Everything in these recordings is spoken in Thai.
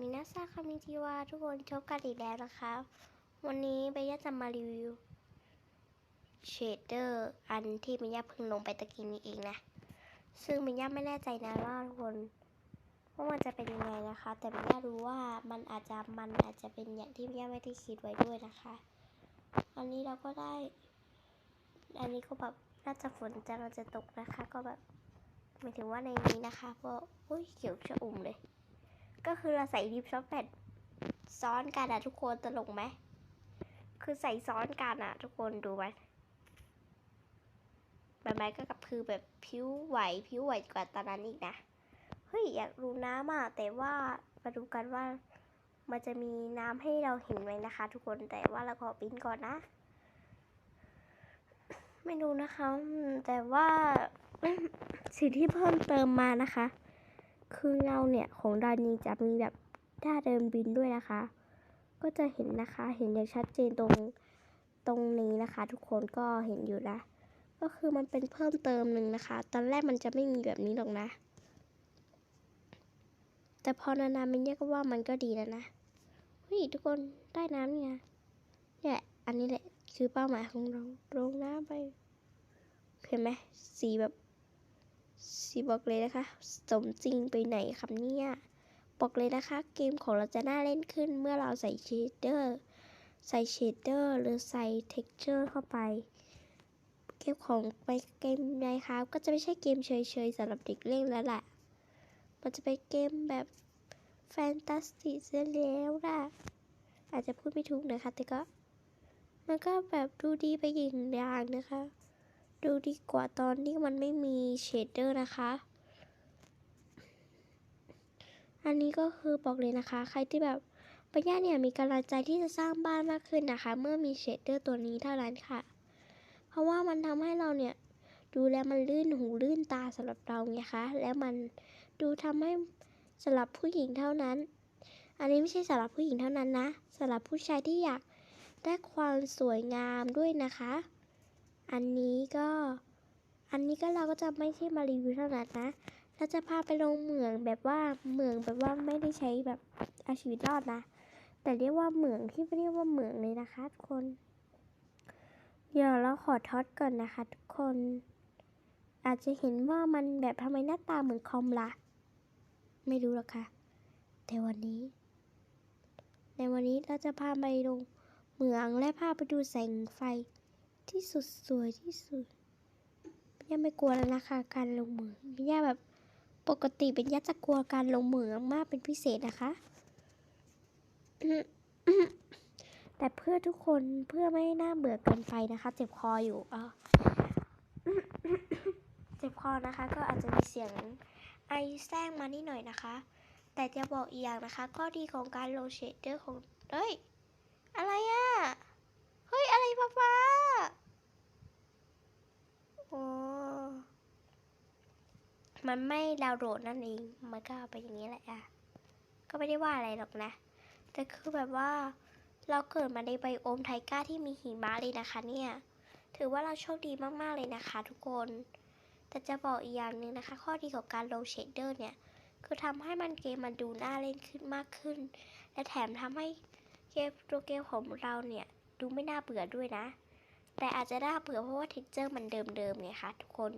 มินาซาคามิจิวาทุกคนชอบกันอีกแล้วนะคะวันนี้เบย่าจะมารีวิวเชดเดอร์อันที่เบย่าเพิ่งลงไปตะกี้นี้เองนะ ซึ่งเบย่าไม่แน่ใจนะว่าทุกคนว่ามันจะเป็นยังไงนะคะ แต่เบย่ารู้ว่ามันอาจจะมันอาจจะเป็นอย่างที่เบย่าไม่ได้คิดไว้ด้วยนะคะ อันนี้เราก็ได้ อันนี้ก็แบบน่าจะฝนจะเราจะตกนะคะ ก็แบบหมายถึงว่าในนี้นะคะเพราะอุ้ยเขียวชะอุ่มเลย ก็คือเราใส่ดิฟช็อปแพดซ้อนกันอะทุกคนตลกไหม คือใส่ซ้อนกันอะทุกคนดูไหมแบไม้ก็กับคือแบบผิวไหวผิวไหวกว่าตอนนั้นอีกนะ เฮ้ย อยากรู้น้ำอะแต่ว่ามาดูกันว่ามันจะมีน้ำให้เราเห็นไหมนะคะ ทุกคนแต่ว่าเราขอปิ้นก่อนนะ ไม่รู้นะคะ แต่ว่าสิ่งที่เพิ่มเติมมานะคะ คือเงาเนี่ยของดานีจะมีแบบท่าเดินบินด้วยนะคะ ก็จะเห็นนะคะ เห็นอย่างชัดเจนตรงตรงนี้นะคะ ทุกคนก็เห็นอยู่นะก็คือมันเป็นเพิ่มเติมหนึ่งนะคะ ตอนแรกมันจะไม่มีแบบนี้หรอกนะ แต่พอนานๆมันเรียกว่ามันก็ดีแล้วนะเฮ้ยทุกคนใต้น้ำเนี่ยเนี่ยอันนี้แหละคือเป้าหมายของเราลงน้ำไป เห็นไหมสีแบบ สีบอกเลยนะคะ สมจริงไปไหนครับเนี่ย บอกเลยนะคะ เกมของเราจะน่าเล่นขึ้นเมื่อเราใส่เชดเดอร์ ใส่เชดเดอร์หรือใส่เท็กเจอร์เข้าไป เกมของไปเกมไงครับก็จะไม่ใช่เกมเฉยๆสำหรับเด็กเล่นแล้วแหละมันจะเป็นเกมแบบแฟนตาสติกเสียแล้วล่ะ อาจจะพูดไม่ถูกนะคะ แต่ก็ มันก็แบบดูดีไปอีกอย่างนะคะ ดูดีกว่าตอนที่มันไม่มีเชดเดอร์นะคะ อันนี้ก็คือบอกเลยนะคะ ใครที่แบบปัญญาเนี่ยมีกำลังใจที่จะสร้างบ้านมากขึ้นนะคะ เมื่อมีเชดเดอร์ตัวนี้เท่านั้นค่ะ เพราะว่ามันทำให้เราเนี่ยดูแล้วมันลื่นหูลื่นตาสำหรับเราไงคะ แล้วมันดูทำให้สำหรับผู้หญิงเท่านั้น อันนี้ไม่ใช่สำหรับผู้หญิงเท่านั้นนะสำหรับผู้ชายที่อยากได้ความสวยงามด้วยนะคะ อันนี้ก็อันนี้ก็เราก็จะไม่ใช่มารีวิวเท่านั้นนะ เราจะพาไปลงเหมืองแบบว่าเหมืองแบบว่าไม่ได้ใช้แบบเอาชีวิตรอดนะ แต่เรียกว่าเหมืองที่เรียกว่าเหมืองเลยนะคะทุกคน เดี๋ยวเราขอทอดก่อนนะคะทุกคน อาจจะเห็นว่ามันแบบทำไมหน้าตาเหมือนคอมละไม่รู้หรอกค่ะ แต่วันนี้ ในวันนี้เราจะพาไปลงเหมืองและพาไปดูแสงไฟ ที่สุดสวยที่สุดย่าไม่กลัวแล้วนะคะการลงเหมืองย่าแบบปกติเป็นย่าจะกลัวการลงเหมืองมากเป็นพิเศษนะคะแต่เพื่อทุกคนเพื่อไม่ให้น่าเบื่อเกินไปนะคะ เจ็บคออยู่อะเจ็บคอนะคะ ก็อาจจะมีเสียงไอแซงมานิดหน่อยนะคะ แต่จะบอกอีกอย่างนะคะ ข้อดีของการลงเชดเดอร์ของเอ้ย อะไรอะเฮ้ยอะ ไรฟ้าฟ้าโอ้มันไม่ดาวโหลดนั่นเอง มันก็ไปอย่างนี้แหละอะก็ไม่ได้ว่าอะไรหรอกนะ แต่คือแบบว่า เราเกิดมาในไบโอมไทก้าที่มีหิมะเลยนะคะเนี่ย ถือว่าเราโชคดีมากๆเลยนะคะทุกคน แต่จะบอกอีกอย่างหนึ่งนะคะ ข้อดีของการลงเชดเดอร์เนี่ย คือทำให้มันเกมมันดูน่าเล่นขึ้นมากขึ้น และแถมทำให้เกมตัวเกมของเราเนี่ย ดูไม่น่าเบื่อด้วยนะ แต่อาจจะน่าเบื่อเพราะว่าเท็กเจอร์มันเดิมๆไงคะทุกคน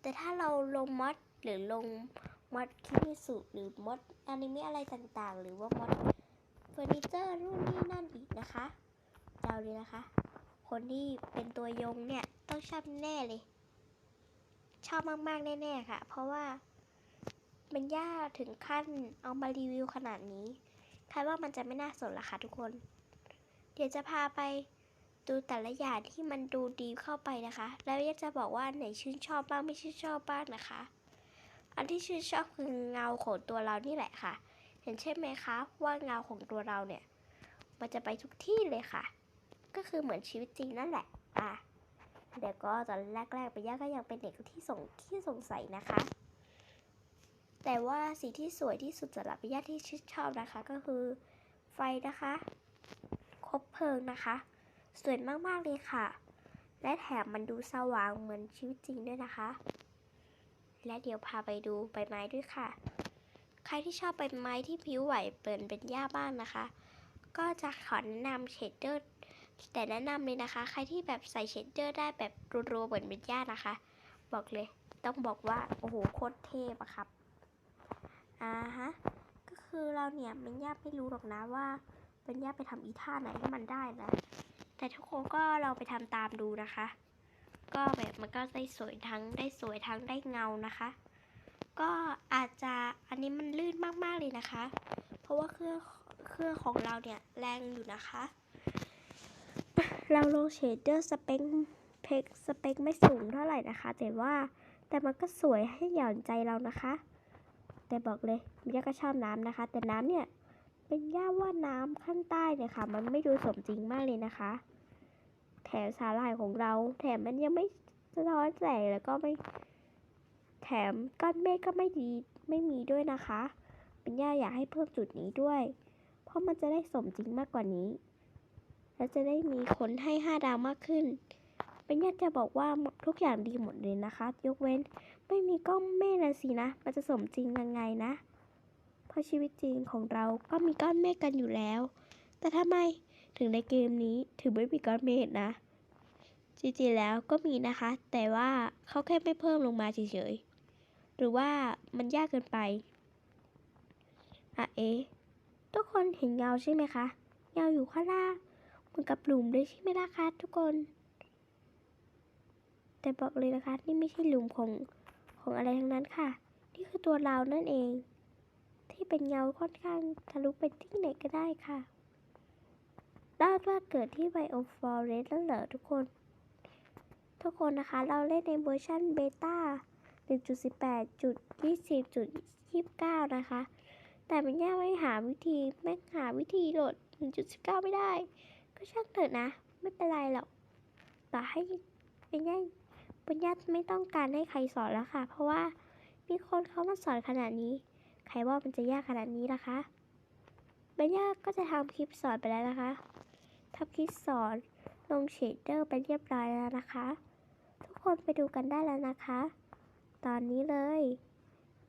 แต่ถ้าเราลงมอดหรือลงมอดคิมิสุหรือมอดอนิเมะอะไรต่างๆ หรือว่ามอดเฟอร์นิเจอร์นู่นนี่นั่นอีกนะคะเจ้าเลยนะคะ คนที่เป็นตัวยงเนี่ยต้องชอบแน่เลย ชอบมากๆแน่ๆค่ะ เพราะว่ามันยากถึงขั้นเอามารีวิวขนาดนี้คาดว่ามันจะไม่น่าสนละค่ะทุกคน เดี๋ยวจะพาไปดูแต่ละอย่างที่มันดูดีเข้าไปนะคะ แล้วอยากจะบอกว่าไหนชื่นชอบบ้างไม่ชื่นชอบบ้างนะคะ อันที่ชื่นชอบคือเงาของตัวเรานี่แหละค่ะ เห็นใช่ไหมคะว่าเงาของตัวเราเนี่ย มันจะไปทุกที่เลยค่ะ ก็คือเหมือนชีวิตจริงนั่นแหละ อะเดี๋ยวก็ตอนแรกๆไปย่าก็ยังเป็นเด็กที่สงที่สงสัยนะคะ แต่ว่าสีที่สวยที่สุดสำหรับย่าที่ชื่นชอบนะคะ ก็คือไฟนะคะ เพลิงนะคะ สวยมากๆเลยค่ะ และแถมมันดูสว่างเหมือนชีวิตจริงด้วยนะคะ และเดี๋ยวพาไปดูใบไม้ด้วยค่ะขรที่ชอบใบไม้ที่ผิวไหวเปิดเป็นหญ้าบ้านนะคะ ก็จะขอแนะนำเชดเดอร์แต่แนะนำเลยนะคะ ใครที่แบบใส่เชดเดอร์ได้แบบรัวๆเหมือนเป็นหญ้านะคะ บอกเลยต้องบอกว่า โอ้โหโคตรเทพอะครับ อ่าฮะ ก็คือเราเนี่ยเป็นญาไม่รู้หรอกนะว่า ป็นญาไปทำอีท่าไหนให้มันได้นะ แต่ทุกคนก็เราไปทำตามดูนะคะ ก็แบบมันก็ได้สวยทั้งได้สวยทั้งได้เงานะคะ ก็อาจจะอันนี้มันลื่นมากๆเลยนะคะ เพราะว่าเครื่องเครื่องของเราเนี่ยแรงอยู่นะคะ เราลงเชดเดอร์สเปคเพกสเปคไม่สูงเท่าไหร่นะคะ แต่ว่าแต่มันก็สวยให้หย่อนใจเรานะคะ แต่บอกเลยมิยาก็ชอบน้ำนะคะ แต่น้ำเนี่ย เป็นย่าว่าน้ำข้างใต้เนี่ยค่ะ มันไม่ดูสมจริงมากเลยนะคะ แถมสาหร่ายของเรา แถมมันยังไม่สะท้อนแสงแล้วก็ไม่ แถมก้อนเมฆก็ไม่ดีไม่มีด้วยนะคะ เป็นย่าอยากให้เพิ่มจุดนี้ด้วย เพราะมันจะได้สมจริงมากกว่านี้ และจะได้มีคนให้ห้าดาวมากขึ้น เป็นย่าจะบอกว่าทุกอย่างดีหมดเลยนะคะ ยกเว้นไม่มีก้อนเมฆนะสินะ มันจะสมจริงยังไงนะ เพราะชีวิตจริงของเราก็มีก้อนเมฆกันอยู่แล้ว แต่ทำไมถึงในเกมนี้ถึงไม่มีก้อนเมฆนะ จริงๆแล้วก็มีนะคะ แต่ว่าเขาแค่ไม่เพิ่มลงมาเฉยๆ หรือว่ามันยากเกินไปอะเอ๊ทุกคนเห็นเงาใช่ไหมคะ เงาอยู่ข้างล่างเหมือนกับหลุมเลยใช่ไหมล่ะคะทุกคน แต่บอกเลยนะคะ นี่ไม่ใช่หลุมของของอะไรทั้งนั้นค่ะ นี่คือตัวเรานั่นเอง ที่เป็นเงาค่อนข้างทะลุไปที่ไหนก็ได้ค่ะลาดว่าเกิดที่ไบโอฟอเรสแล้วเหรอทุกคน ทุกคนนะคะ เราเล่นในเวอร์ชันเบต้า1.18.20.29 นะคะ แต่มันยากไม่หาวิธีแม่หาวิธีโหลด 1.19 ไม่ได้ ก็ช่างเถอะนะ ไม่เป็นไรหรอก ต่อให้เป็นญาติเป็นญาไม่ต้องการให้ใครสอนแล้วค่ะ เพราะว่ามีคนเขามาสอนขนาดนี้ ใครว่ามันจะยากขนาดนี้ล่ะคะเป็นญาก็จะทำคลิปสอนไปแล้วนะคะทำคลิปสอนลงเชดเดอร์ไปเรียบร้อยแล้วนะคะ ทุกคนไปดูกันได้แล้วนะคะ ตอนนี้เลย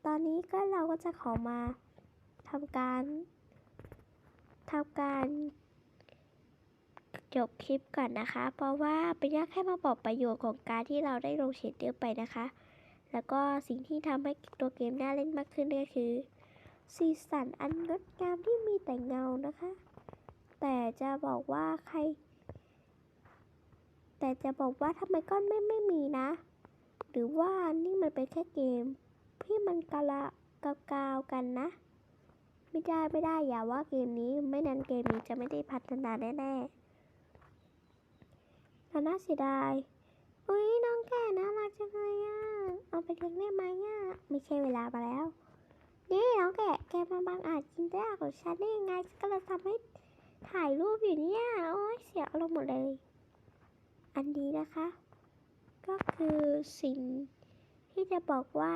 ตอนนี้ก็เราก็จะขอมาทำการทำการจบคลิปก่อนนะคะ เพราะว่าเป็นยากแค่มาบอกประโยชน์ของการที่เราได้ลงเชดเดอร์ไปนะคะ แล้วก็สิ่งที่ทำให้ตัวเกมน่าเล่นมากขึ้นก็คือสีสันอันงดงามที่มีแต่เงานะคะ แต่จะบอกว่าใคร แต่จะบอกว่าทำไมก้อนไม่ไม่มีนะ หรือว่านี่มันเป็นแค่เกมที่มันกะละกะกาวกันนะ ไม่ได้ไม่ได้อย่าว่าเกมนี้ไม่นั้นเกมนี้จะไม่ได้พัฒนาแน่ๆน่าเสียดาย อุ้ยน้องแก่น่ารักจังเลยอะ เอาไปเลี้ยงได้ไหมอะ ไม่ใช่เวลามาแล้ว นี่น้องแกะแกมาบังอาจกินได้ของฉันได้ยังไงฉันก็เลยทำให้ถ่ายรูปอยู่เนี่ย โอ้ยเสียอารมณ์หมดเลย อันนี้นะคะ ก็คือสิ่งที่จะบอกว่า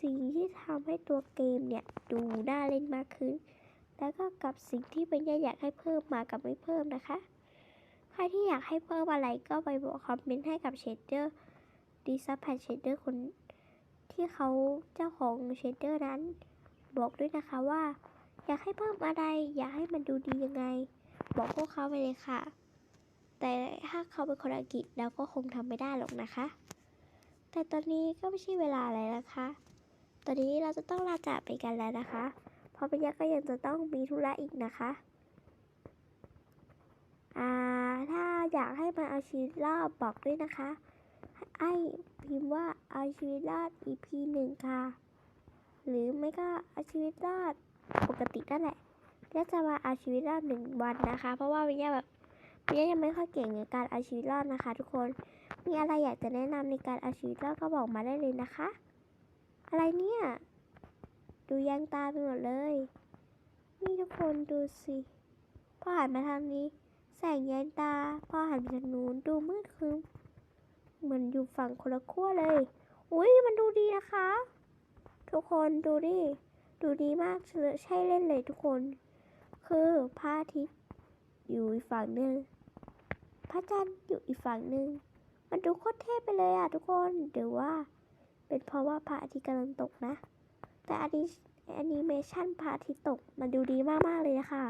สิ่งที่ทำให้ตัวเกมเนี่ย ดูน่าเล่นมากขึ้น แล้วก็กับสิ่งที่เป็นยอยากให้เพิ่มมากับไม่เพิ่มนะคะ ครที่อยากให้เพิ่มอะไรก็ไปบอกคอมเมนต์ให้กับเชดเดอร์ดีซับแพนเชดเดอร์คนที่เขาเจ้าของเชดเดอร์นั้น บอกด้วยนะคะว่า อยากให้เพิ่มอะไร อยากให้มันดูดียังไง บอกพวกเขาไปเลยค่ะ แต่ถ้าเขาเป็นคนอังกฤษเราก็คงทำไม่ได้หรอกนะคะ แต่ตอนนี้ก็ไม่ใช่เวลาอะไรแล้วค่ะตอนนี้เราจะต้องลาจากไปกันแล้วนะคะ เพราะเป็นยักษ์ก็ยังจะต้องมีธุระอีกนะคะ อ่า ถ้าอยากให้มาเอาชีวิตรอดบอกด้วยนะคะ ไอ้พิมพ์ว่าเอาชีวิตรอด EP หนึ่งค่ะ หรือไม่ก็เอาชีวิตรอดปกตินั่นแหละก็จะมาเอาชีวิตรอดหนึ่งวันนะคะ เพราะว่าวิญญาแบบวิญญายังไม่ค่อยเก่งในการเอาชีวิตรอดนะคะ ทุกคน มีอะไรอยากจะแนะนำในการเอาชีวิตรอดก็บอกมาได้เลยนะคะ อะไรเนี่ย ดูยางตาไปหมดเลย นี่ทุกคนดูสิพอหันมาทางนี้ แสงยางตา พอหันไปทางนู้นดูมืดครึ้มเหมือนอยู่ฝั่งคนละขั้วเลย อุ้ยมันดูดีนะคะ ทุกคนดูดิดูดีมากเลยใช่เล่นเลยทุกคน คือพระอาทิตย์อยู่อีกฝั่งหนึ่งพระจันทร์อยู่อีกฝั่งหนึ่งมันดูโคตรเท่ไปเลยอะทุกคนเดี๋ยวว่า เป็นเพราะว่าพระอาทิตย์กำลังตกนะ แต่อันนี้แอนิเมชันพระอาทิตย์ตกมันดูดีมากๆเลยนะคะ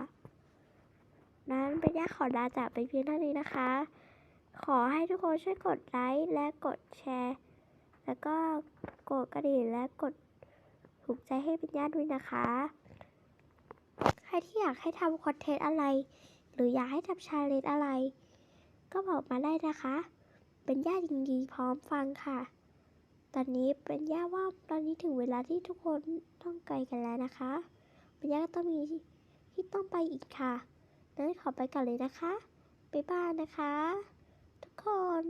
นั้นเป็นย่าขอลาจากไปเพียงเท่านี้นะคะ ขอให้ทุกคนช่วยกดไลค์และกดแชร์ แล้วก็กดกระดิ่งและกดถูกใจให้เป็นญาติด้วยนะคะ ใครที่อยากให้ทำคอนเทนต์อะไร หรืออยากให้ทำชาเลนจ์อะไร ก็บอกมาได้นะคะ เป็นญาติยินดีพร้อมฟังค่ะ ตอนนี้เป็นย่าว่าตอนนี้ถึงเวลาที่ทุกคนต้องไกลกันแล้วนะคะ เป็นย่าก็ต้องมีที่ต้องไปอีกค่ะ นั้นขอไปก่อนเลยนะคะบ๊ายบายนะคะ ทุกคน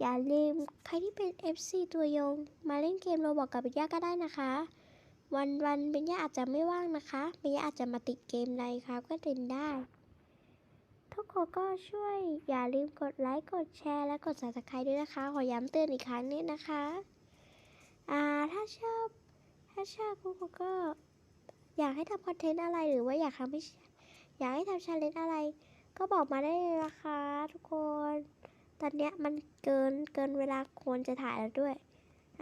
อย่าลืมใครที่เป็น FC ตัวยง มาเล่นเกมโรบอกกับเป็นย่าก็ได้นะคะ วันวันๆเป็นย่าอาจจะไม่ว่างนะคะเป็นย่าอาจจะมาติดเกมใดครับก็เป็นได้ ทุกคนก็ช่วย อย่าลืมกดไลค์กดแชร์และกด subscribe ด้วยนะคะ ขอย้ำเตือนอีกครั้งนี้นะคะอ่าถ้าชอบถ้าชอบทุกคนก็อยากให้ทำคอนเทนต์อะไรหรือว่าอยากทำให้ อยากให้ทำชาเลนจ์อะไร ก็บอกมาได้เลยนะคะทุกคน ตอนเนี้ยมันเกินเกินเวลาควรจะถ่ายแล้วด้วย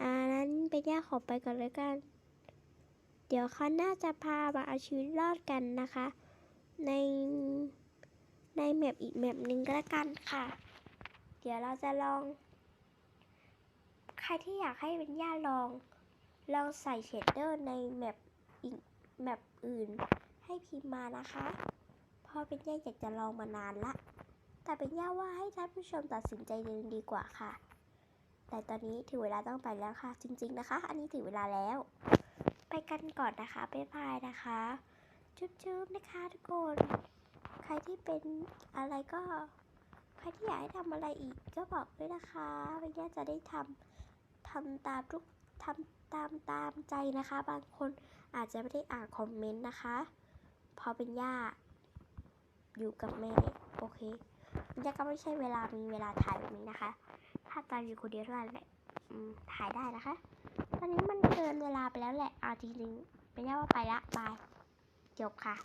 อ่านั้นเป็นย่าขอไปก่อนเลยกัน เดี๋ยวเขาหน่าจะพามาเอาชีวิตรอดกันนะคะ ในในแมปอีกแมปหนึ่งก็แล้วกันค่ะ เดี๋ยวเราจะลอง ใครที่อยากให้เป็นย่าลอง ลองใส่เชดเดอร์ในแมปอีกแมปอื่นให้พิมพ์มานะคะ พราะเป็นย่าอยากจะลองมานานละ แต่เป็นย่าว่าให้ท่านผู้ชมตัดสินใจเองดีกว่าค่ะ แต่ตอนนี้ถึงเวลาต้องไปแล้วค่ะ จริง ๆนะคะ อันนี้ถึงเวลาแล้ว ไปกันก่อนนะคะบ๊ายบายนะคะ จุ๊บๆนะคะทุกคน ใครที่เป็นอะไรก็ ใครที่อยากให้ทำอะไรอีกก็บอกด้วยนะคะเป็นย่าจะได้ทำทำตามทุกทำตามตามใจนะคะ บางคนอาจจะไม่ได้อ่านคอมเมนต์นะคะพราะเป็นย่า อยู่กับแม่ โอเคย่าก็ไม่ใช่เวลามีเวลาถ่ายแบบนี้นะคะ ถ้าตอนอยู่คนเดียวเท่านั้นแหละถ่ายได้นะคะตอนนี้มันเกินเวลาไปแล้วแหละเอาจริงๆเป็นย่ว่าไปละบายจบค่ะ